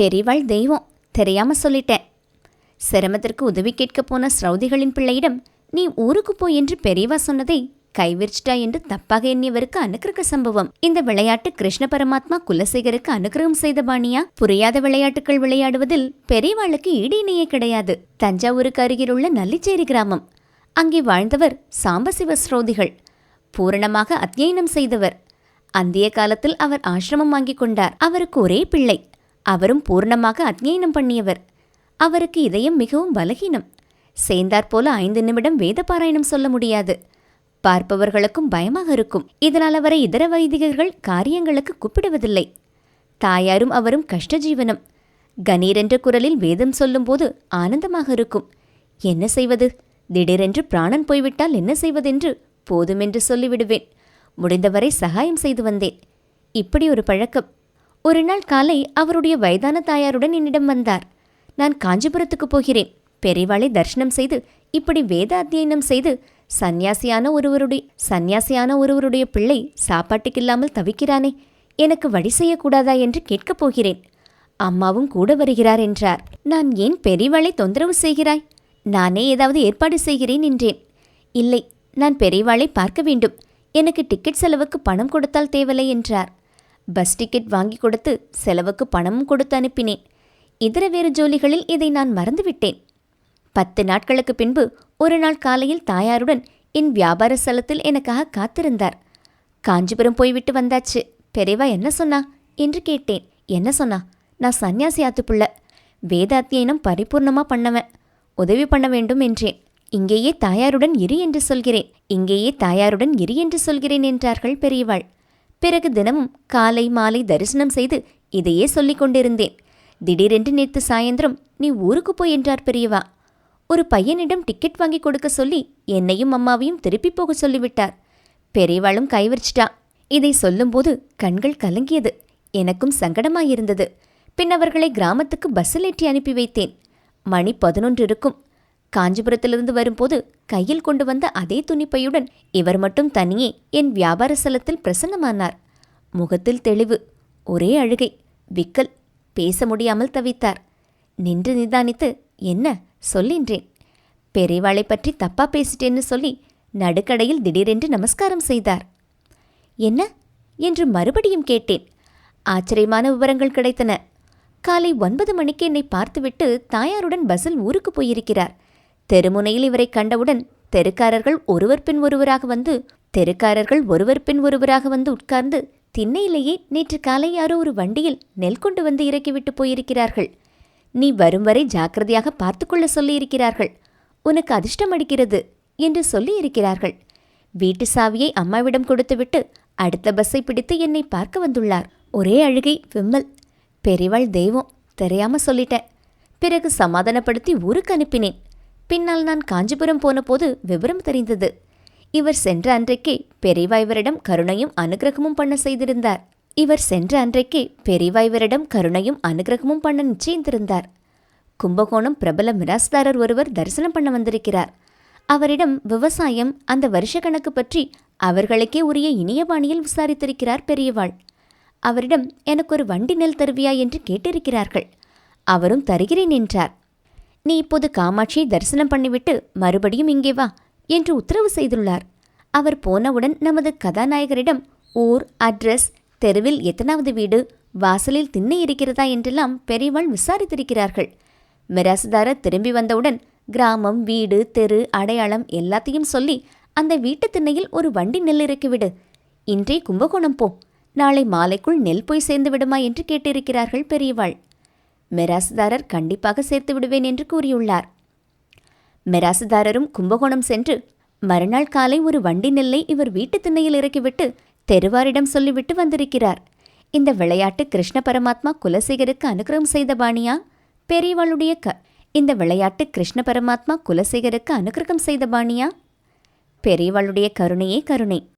பெரியவாள் தெய்வம் தெரியாம சொல்லிட்டேன். சிரமத்திற்கு உதவி கேட்கப் போன ஸ்ரௌதிகளின் பிள்ளையிடம் நீ ஊருக்கு போய் என்று பெரியவா சொன்னதை கைவிரிச்சிட்டா என்று தப்பாக எண்ணியவருக்கு அனுக்கிரக சம்பவம். இந்த விளையாட்டு கிருஷ்ண பரமாத்மா குலசேகருக்கு அனுக்கிரகம் செய்த பாணியா? புரியாத விளையாட்டுகள் விளையாடுவதில் பெரியவாளுக்கு ஈடு இணையே கிடையாது. தஞ்சாவூருக்கு அருகிலுள்ள நல்லிச்சேரி கிராமம். அங்கே வாழ்ந்தவர் சாம்பசிவ ஸ்ரோதிகள். பூரணமாக அத்தியனம் செய்தவர். அந்திய காலத்தில் அவர் ஆசிரமம் வாங்கிக் கொண்டார். அவருக்கு ஒரே பிள்ளை. அவரும் பூர்ணமாக அத்யனம் பண்ணியவர். அவருக்கு இதயம் மிகவும் பலகீனம். சேர்ந்தாற் போல ஐந்து நிமிடம் வேத பாராயணம் சொல்ல முடியாது. பார்ப்பவர்களுக்கும் பயமாக இருக்கும். இதனால் அவரை இதர வைதிகர்கள் காரியங்களுக்கு கூப்பிடுவதில்லை. தாயாரும் அவரும் கஷ்டஜீவனம். கணீரென்ற குரலில் வேதம் சொல்லும்போது ஆனந்தமாக இருக்கும். என்ன செய்வது? திடீரென்று பிராணன் போய்விட்டால் என்ன செய்வதென்று போதுமென்று சொல்லிவிடுவேன். முடிந்தவரை சகாயம் செய்து வந்தேன். இப்படி ஒரு பழக்கம். ஒரு நாள் காலை அவருடைய வயதான தாயாருடன் என்னிடம் வந்தார். நான் காஞ்சிபுரத்துக்கு போகிறேன். பெரியவாளை தரிசனம் செய்து இப்படி வேத அத்தியனம் செய்து சந்நியாசியான ஒருவருடைய சந்நியாசியான ஒருவருடைய பிள்ளை சாப்பாட்டுக்கில்லாமல் தவிக்கிறானே எனக்கு வழி செய்யக்கூடாதா என்று கேட்கப் போகிறேன். அம்மாவும் கூட வருகிறார் என்றார். நான் ஏன் பெரியவாளை தொந்தரவு செய்கிறாய்? நானே ஏதாவது ஏற்பாடு செய்கிறேன் என்றேன். இல்லை நான் பெரியவாளை பார்க்க வேண்டும். எனக்கு டிக்கெட் செலவுக்கு பணம் கொடுத்தால் தேவலை என்றார். பஸ் டிக்கெட் வாங்கி கொடுத்து செலவுக்கு பணமும் கொடுத்து அனுப்பினேன். இதர வேறு ஜோலிகளில் இதை நான் மறந்துவிட்டேன். பத்து நாட்களுக்கு பின்பு ஒரு நாள் காலையில் தாயாருடன் என் வியாபார ஸ்தலத்தில் எனக்காக காத்திருந்தார். காஞ்சிபுரம் போய்விட்டு வந்தாச்சு. பெரியவா என்ன சொன்னா? என்று கேட்டேன். என்ன சொன்னா? நான் சன்னியாசி ஆத்துப்புள்ள. வேதாத்தியனம் பரிபூர்ணமா பண்ணவன். உதவி பண்ண வேண்டும் என்றேன். இங்கேயே தாயாருடன் இரு என்று சொல்கிறேன். இங்கேயே தாயாருடன் இரு என்று சொல்கிறேன் என்றார்கள் பெரியவாள். பிறகு தினமும் காலை மாலை தரிசனம் செய்து இதையே சொல்லிக் கொண்டிருந்தேன். திடீரென்று நேற்று சாயந்தரம் நீ ஊருக்கு போய் என்றார் பெரியவா. ஒரு பையனிடம் டிக்கெட் வாங்கி கொடுக்க சொல்லி என்னையும் அம்மாவையும் திருப்பி போக சொல்லிவிட்டார். பெரியவாளும் கைவிரிச்சிட்டா. இதை சொல்லும்போது கண்கள் கலங்கியது. எனக்கும் சங்கடமாயிருந்தது. பின் அவர்களை கிராமத்துக்கு பஸ்ஸில் ஏற்றி அனுப்பி வைத்தேன். மணி பதினொன்று இருக்கும் காஞ்சிபுரத்திலிருந்து வரும்போது கையில் கொண்டு வந்த அதே துணிப்பையுடன் இவர் மட்டும் தனியே என் வியாபார ஸ்தலத்தில் பிரசன்னமானார். முகத்தில் தெளிவு ஒரே அழுகை விக்கல் பேச முடியாமல் தவித்தார். நின்று நிதானித்து என்ன சொல்லின்றேன். பெரியவாளை பற்றி தப்பா பேசிட்டேன்னு சொல்லி நடுக்கடையில் திடீரென்று நமஸ்காரம் செய்தார். என்ன? என்று மறுபடியும் கேட்டேன். ஆச்சரியமான விவரங்கள் கிடைத்தன. காலை ஒன்பது மணிக்கு என்னை பார்த்துவிட்டு தாயாருடன் பஸ்ஸில் ஊருக்கு போயிருக்கிறார். தெருமுனையில் இவரை கண்டவுடன் தெருக்காரர்கள் ஒருவர் பின் ஒருவராக வந்து தெருக்காரர்கள் ஒருவர் பின் ஒருவராக வந்து உட்கார்ந்து திண்ணையிலேயே நேற்று காலை யாரோ ஒரு வண்டியில் நெல் கொண்டு வந்து இறக்கிவிட்டு போயிருக்கிறார்கள். நீ வரும் வரை ஜாக்கிரதையாக பார்த்துக்கொள்ள சொல்லியிருக்கிறார்கள். உனக்கு அதிர்ஷ்டம் அடிக்கிறது என்று சொல்லியிருக்கிறார்கள். வீட்டு சாவியை அம்மாவிடம் கொடுத்துவிட்டு அடுத்த பஸ்ஸை பிடித்து என்னை பார்க்க வந்துள்ளார். ஒரே அழுகை விம்மல். பெரியவாள் தெய்வம் தெரியாம சொல்லிட்டேன். பிறகு சமாதானப்படுத்தி ஊருக்கு அனுப்பினேன். பின்னால் நான் காஞ்சிபுரம் போனபோது விவரம் தெரிந்தது. இவர் சென்ற அன்றைக்கே பெரியவா இவரிடம் கருணையும் அனுகிரகமும் பண்ண செய்திருந்தார். இவர் சென்ற அன்றைக்கே பெரியவா இவரிடம் கருணையும் அனுகிரகமும் பண்ண நிச்சயித்திருந்தார் கும்பகோணம் பிரபல மிராஸ்தாரர் ஒருவர் தரிசனம் பண்ண வந்திருக்கிறார். அவரிடம் விவசாயம் அந்த வருஷ கணக்கு பற்றி அவர்களுக்கே உரிய இனிய பாணியில் விசாரித்திருக்கிறார் பெரியவாள். அவரிடம் எனக்கு ஒரு வண்டி நெல் தருவியா? என்று கேட்டிருக்கிறார்கள். அவரும் தருகிறேன் என்றார். நீ இப்போது காமாட்சியை தரிசனம் பண்ணிவிட்டு மறுபடியும் இங்கே வா என்று உத்தரவு செய்துள்ளார். அவர் போனவுடன் நமது கதாநாயகரிடம் ஊர் அட்ரஸ் தெருவில் எத்தனாவது வீடு வாசலில் திண்ணை இருக்கிறதா? என்றெல்லாம் பெரியவாள் விசாரித்திருக்கிறார்கள். மிராசுதாரர் திரும்பி வந்தவுடன் கிராமம் வீடு தெரு அடையாளம் எல்லாத்தையும் சொல்லி அந்த வீட்டு திண்ணையில் ஒரு வண்டி நெல் இறக்கிவிடு. இன்றே கும்பகோணம் போ. நாளை மாலைக்குள் நெல் போய் சேர்ந்து விடுமா? என்று கேட்டிருக்கிறார்கள் பெரியவாள். மெராசுதாரர் கண்டிப்பாக சேர்த்து விடுவேன் என்று கூறியுள்ளார். மெராசுதாரரும் கும்பகோணம் சென்று மறுநாள் காலை ஒரு வண்டி நெல்லை இவர் வீட்டு திண்ணையில் இறக்கிவிட்டு தெருவாரிடம் சொல்லிவிட்டு வந்திருக்கிறார். இந்த விளையாட்டு கிருஷ்ண பரமாத்மா குலசேகருக்கு அனுகிரகம் செய்த பாணியா? பெரியவளுடைய க இந்த விளையாட்டு கிருஷ்ண பரமாத்மா குலசேகருக்கு அனுகிரகம் செய்த பாணியா? பெரியவளுடைய கருணையே கருணை.